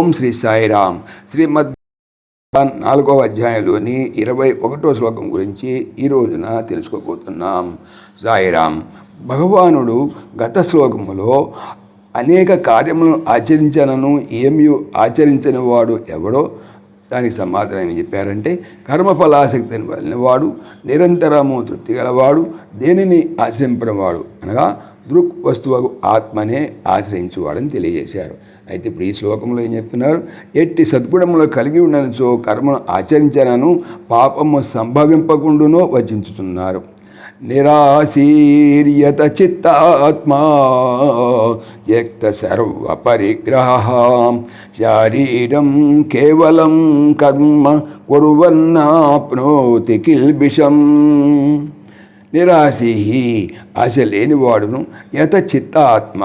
ఓం శ్రీ సాయిరామ్. శ్రీమద్ నాలుగవ అధ్యాయంలోని ఇరవై ఒకటో శ్లోకం గురించి ఈ రోజున తెలుసుకోబోతున్నాం. సాయిరామ్ భగవానుడు గత శ్లోకములో అనేక కార్యములను ఆచరించనను ఏమి ఆచరించని వాడు ఎవడో దానికి సమాధానం ఏం చెప్పారంటే కర్మఫలాసక్తిని వలనవాడు నిరంతరము తృప్తి గలవాడు దేనిని ఆశ్రయింపనివాడు అనగా దృక్ వస్తువు ఆత్మనే ఆశ్రయించువాడని తెలియజేశారు. అయితే ఇప్పుడు ఈ శ్లోకంలో ఏం చెప్తున్నారు? ఎట్టి సద్గుణములు కలిగి ఉండనచో కర్మను ఆచరించనను పాపము సంభవింపకుండునో వచించుతున్నారు నిరాశీర్యత చిత్తాత్మా త్యక్త సర్వ పరిగ్రహ శారీరం కేవలం కర్మ కురువన్నాప్నోతి కిల్బిషం. నిరాశీహి ఆశ లేనివాడును యత చిత్తాత్మ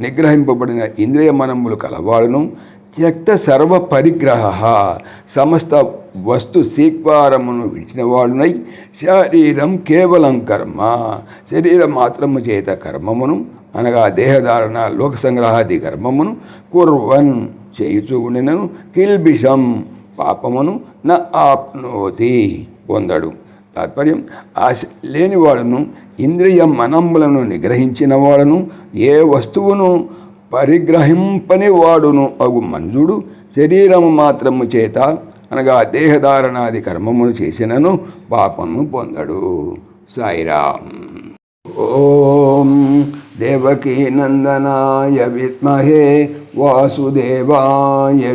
నిగ్రహింపబడిన ఇంద్రియ మనములు కలవాడును. త్యక్త సర్వ పరిగ్రహ సమస్త వస్తు సీక్వారమును విడిచినవాడునై శరీరం కేవలం కర్మ శరీరం మాత్రము చేత కర్మమును అనగా దేహధారణ లోక సంగ్రహాది కర్మమును కుర్వన్ చేయుచూ ఉండినను కిల్బిషం పాపమును న ఆప్నోతి పొందడు. తాత్పర్యం. ఆశ లేనివాడును ఇంద్రియ మనములను నిగ్రహించిన వాడును ఏ వస్తువును పరిగ్రహింపని వాడును అగు మంజుడు శరీరము మాత్రము చేత అనగా దేహధారణాది కర్మమును చేసినను పాపము పొందడు. సాయిరామ్. ఓం దేవకీ నందనాయ విద్మహే వాసుదేవాయ